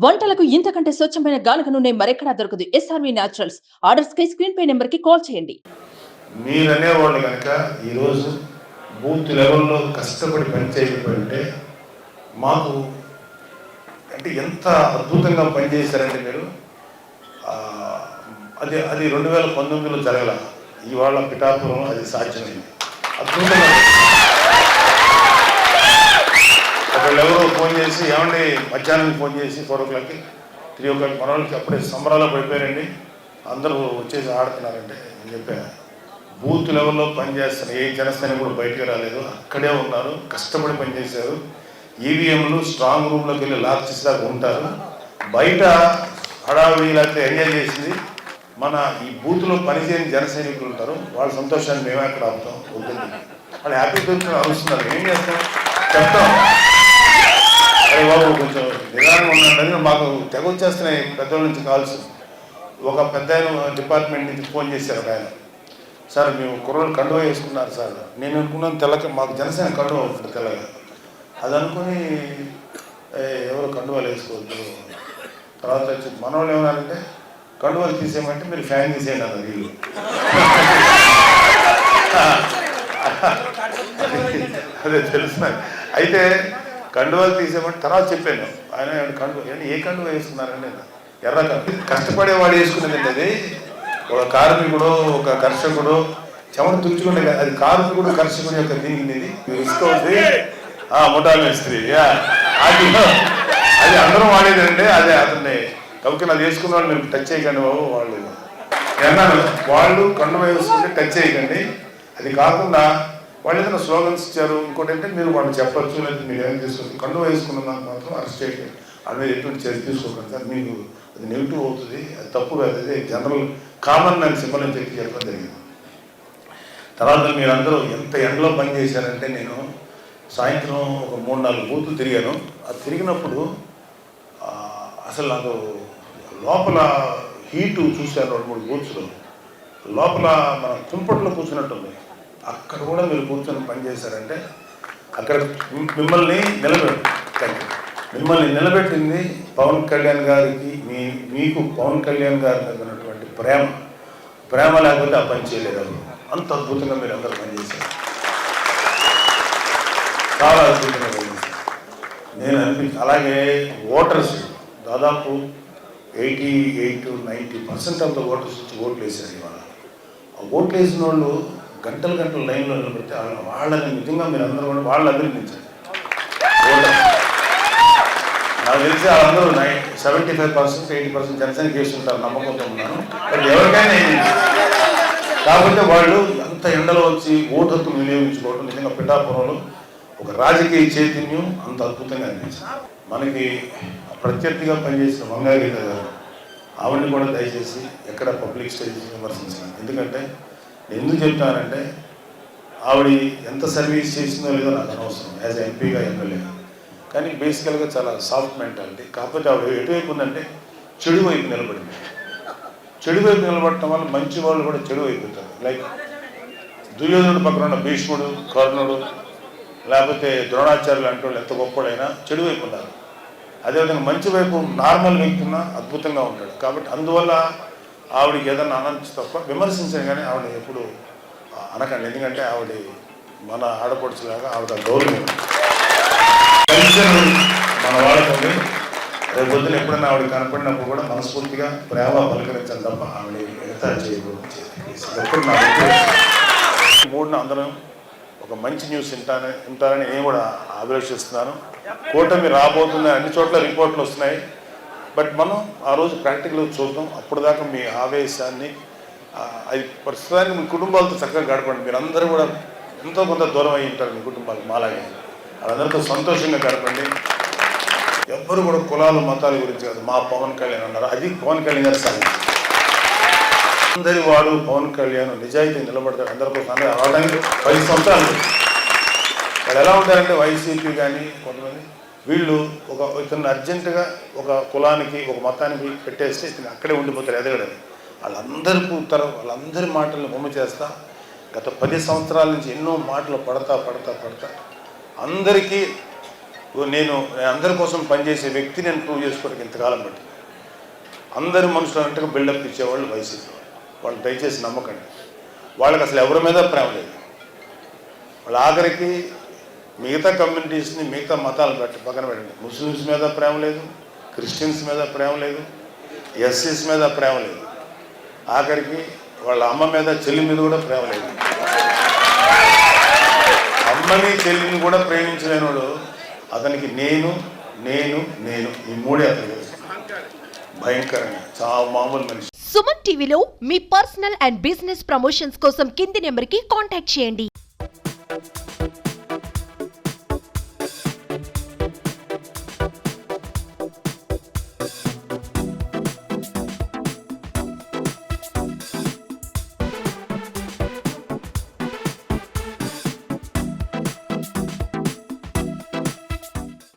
వంటలకు ఇంతకంటే స్వచ్ఛమైన గానుక నూనె మరెక్కడా దొరకదు. ఎస్ఆర్వి న్యాచురల్స్ ఆర్డర్స్ కై స్క్రీన్ పే నెంబర్కి కాల్ చేయండి. మీరనేవాళ్ళు కనుక ఈరోజు బూత్ లెవెల్లో కష్టపడి పనిచేయకపోయింటే మాకు అంటే ఎంత అద్భుతంగా పనిచేశారంటే మీరు అది అది రెండు వేల పంతొమ్మిదిలో జరగల ఇవాళ పిఠాపురం అది సాధ్యమైంది. అద్భుతంగా ఎవరో ఫోన్ చేసి ఏమండి మధ్యాహ్నం ఫోన్ చేసి ఫోర్ ఓ క్లాక్కి త్రీ ఓ క్లాక్ మన అప్పుడే సంబరాలు పడిపోయారండి అందరూ వచ్చేసి ఆడుతున్నారంటే అని చెప్పాను బూత్ లెవెల్లో పనిచేస్తున్న ఏ జనసేన కూడా బయటకు రాలేదు. అక్కడే ఉన్నారు కష్టపడి పనిచేశారు. ఈవీఎంలు స్ట్రాంగ్ రూమ్లోకి వెళ్ళి లాక్ చేసేదాకా ఉంటారు. బయట హడావిడి లేకపోతే ఎంజాయ్ చేసింది. మన ఈ బూత్లో పనిచేయని జన సైనికులు ఉంటారు. వాళ్ళ సంతోషాన్ని మేమే అక్కడ ఆపుతాం. వద్దండి వాళ్ళు హ్యాపీ దొరికిన అరుస్తున్నారు. ఏం చేస్తాం? చెప్తాం. బాబు కొంచెం నిదానంగా ఉన్నాడని మాకు తెగ వచ్చేస్తున్నాయి పెద్దోళ్ళ నుంచి కాల్స్. ఒక పెద్ద డిపార్ట్మెంట్ నుంచి ఫోన్ చేశారు ఆయన. సార్ మేము కుర్రోళ్ళు కండువ వేసుకున్నారు సార్. నేను అనుకున్నాను తెల్లక మాకు జనసేన కండువ ఉంటుంది తెల్లగా. అది అనుకుని "ఏ, ఎవరు కండువాలు వేసుకోవద్దు. తర్వాత వచ్చి మనవాళ్ళు ఏమన్నారంటే కండువాలు తీసేయమంటే మీరు ఫ్యాన్ తీసేయండి అన్నారు వీళ్ళు. అదే తెలుసు. అయితే కండువాలు తీసేమంటే తర్వాత చెప్పాను. ఆయన ఏమన్నా కండువ ఏంటి ఏ కండువ వేసుకున్నారండి ఎర్ర కష్టపడే కష్టపడేవాడు వేసుకునేదండి అది ఒక కార్మికుడు ఒక కర్షకుడు చెమట తుడుచుకుంటే అది కార్మికుడు కర్షకుడు యొక్క దీనికి ఇది రిస్క్ ఆ ముఠా మేస్త్రి అది అది అందరం వాడేదండి అదే అతన్ని కాబట్టి అది వేసుకున్న వాళ్ళు మీరు టచ్ చేయకండి బాబు వాళ్ళు. నేను అన్నాను వాళ్ళు కండు వేసుకుంటే టచ్ చేయకండి. అది కాకుండా వాళ్ళు ఏదైనా స్లోగన్స్ ఇచ్చారు ఇంకోటి అంటే మీరు వాళ్ళు చెప్పచ్చు లేదా మీరు ఏం తీసుకోవచ్చు కండు వేసుకున్న దానికి మాత్రం అరెస్ట్ చేయలేదు అది మీద ఎటువంటి చర్య తీసుకోకండి సార్. మీకు అది నెగిటివ్ అవుతుంది అది తప్పు కాదు. అదే జనరల్ కామన్ నాకు సింబల్ అని చెప్పి చెప్పడం జరిగింది. తర్వాత మీరందరూ ఎంత ఎండలో పని చేశారంటే నేను సాయంత్రం ఒక మూడు నాలుగు బూతులు తిరిగాను. అది తిరిగినప్పుడు అసలు నాకు లోపల హీటు చూశాను రెండు మూడు బూత్స్లో లోపల మన కుంపట్లో కూర్చున్నట్టుంది. అక్కడ కూడా మీరు కూర్చొని పనిచేశారంటే అక్కడ మిమ్మల్ని నిలబెట్టు మిమ్మల్ని నిలబెట్టింది పవన్ కళ్యాణ్ గారికి మీ మీకు పవన్ కళ్యాణ్ గారి మీద ప్రేమ. ప్రేమ లేకపోతే ఆ పని చేయలేదు అంత అద్భుతంగా మీరు అందరూ పనిచేశారు చాలా అద్భుతంగా పనిచేశారు నేను అనిపి అలాగే ఓటర్స్ దాదాపు eighty eight ninety percent of the voters వచ్చి ఓట్లు వేశారు ఇవాళ. ఆ ఓట్లు వేసిన వాళ్ళు గంటలు గంటలు లైన్లో నిలబడితే వాళ్ళని నిజంగా మీరు అందరూ కూడా వాళ్ళు అభినందించారు నాకు తెలిసి వాళ్ళందరూ nine seventy five percent eighty percent Janasena చేస్తుంటారు నమ్మకంతో ఉన్నాను. బట్ ఎవరికైనా కాబట్టి కాకపోతే వాళ్ళు అంత ఎండలో వచ్చి ఓటు హక్కు వినియోగించుకోవడం నిజంగా పిఠాపురంలో ఒక రాజకీయ చైతన్యం అంత అద్భుతంగా అనిపించింది. మనకి ప్రత్యర్థిగా పనిచేసిన మంగాగీత గారు ఆవిడని కూడా దయచేసి ఎక్కడ పబ్లిక్ స్టేజ్ విమర్శించాలి ఎందుకంటే ఎందుకు చెప్తానంటే ఆవిడ ఎంత సర్వీస్ చేసిందో లేదో నాకు అనవసరం. యాజ్ ఎంపీగా ఎమ్మెల్యే కానీ బేసికల్గా చాలా సాఫ్ట్ మెంటాలిటీ. కాకపోతే ఆవిడ ఎటువైపు ఉందంటే చెడు వైపు నిలబడింది. చెడు వైపు నిలబడటం వల్ల మంచి వాళ్ళు కూడా చెడు అయిపోతారు లైక్ దుర్యోధనుడు పక్కన ఉన్న భీష్ముడు కర్ణుడు లేకపోతే ద్రోణాచార్యులు అంటే వాళ్ళు ఎంత గొప్పడైనా చెడు వైపు ఉన్నారు అదేవిధంగా మంచి వైపు నార్మల్ వ్యక్తి ఉన్నా అద్భుతంగా ఉంటాడు. కాబట్టి అందువల్ల ఆవిడకి ఏదన్నా అనొచ్చు తప్ప విమర్శించాను కానీ ఆవిడ ఎప్పుడు అనకండి. ఎందుకంటే ఆవిడ మన ఆడపడుచులాగా ఆవిడ గౌరవం. పెన్షన్ మన వాళ్ళకుంది రేపు పొద్దున ఎప్పుడైనా ఆవిడ కనపడినప్పుడు కూడా మనస్ఫూర్తిగా ప్రేమ పలకరించాలి తప్ప ఆవిడ మిగతా చేయకూడదు. మూడున అందరం ఒక మంచి న్యూస్ వింటానే వింటారని నేను కూడా అభిలషిస్తున్నాను కూటమి రాబోతుంది అన్ని చోట్ల రిపోర్ట్లు వస్తున్నాయి. బట్ మనం ఆ రోజు ప్రాక్టికల్గా చూద్దాం అప్పుడు దాకా మీ ఆవేశాన్ని అది ప్రస్తుతానికి మీ కుటుంబాలతో చక్కగా గడపండి. మీరు అందరూ కూడా ఎంతో కొంత దూరం అయి ఉంటారు మీ కుటుంబాలకు మాలాగే. వాళ్ళందరితో సంతోషంగా గడపండి. ఎవ్వరు కూడా కులాలు మతాల గురించి కాదు. మా పవన్ కళ్యాణ్ అన్నారు. అది పవన్ కళ్యాణ్ గారు సాగు అందరి వాడు పవన్ కళ్యాణ్ నిజాయితీ నిలబడతాడు అందరితో కోసం అందరూ అవడానికి పది సంవత్సరాలు. వాళ్ళు ఎలా ఉంటారంటే వైసీపీ కానీ కొంతమంది వీళ్ళు ఒక ఇతను అర్జెంటుగా ఒక కులానికి ఒక మతానికి పెట్టేస్తే ఇతను అక్కడే ఉండిపోతారు ఎదగడని. వాళ్ళందరి కూతారు వాళ్ళందరి మాటలను బొమ్మ చేస్తా. గత పది సంవత్సరాల నుంచి ఎన్నో మాటలు పడతా పడతా పడతా. అందరికీ నేను అందరి కోసం పనిచేసే వ్యక్తి నేను ప్రూవ్ చేసుకోవడానికి ఇంతకాలం పట్టింది. అందరి మనుషులు అన్నట్టుగా బిల్డప్ ఇచ్చేవాళ్ళు వైసీపీ వాళ్ళు. వాళ్ళు దయచేసి నమ్మకండి. వాళ్ళకి అసలు ఎవరి మీద ప్రేమ లేదు. వాళ్ళ ఆఖరికి మిగతా కమ్యూనిటీస్ని మిగతా మతాలు పెట్టి పక్కన పెట్టండి. ముస్లిమ్స్ మీద ప్రేమ లేదు క్రిస్టియన్స్ మీద ప్రేమ లేదు ఎస్సీస్ మీద ప్రేమ లేదు. ఆఖరికి వాళ్ళ అమ్మ మీద చెల్లి మీద కూడా ప్రేమ లేదు. అమ్మని చెల్లిని కూడా ప్రేమించలేనోడు అతనికి నేను నేను నేను ఈ మూడే అతనికి భయంకరంగా చాలా మామూలు మనిషి. సుమన్ టీవీలో మీ పర్సనల్ అండ్ బిజినెస్ ప్రమోషన్స్ కోసం కింది నెంబర్కి కాంటాక్ట్ చేయండి.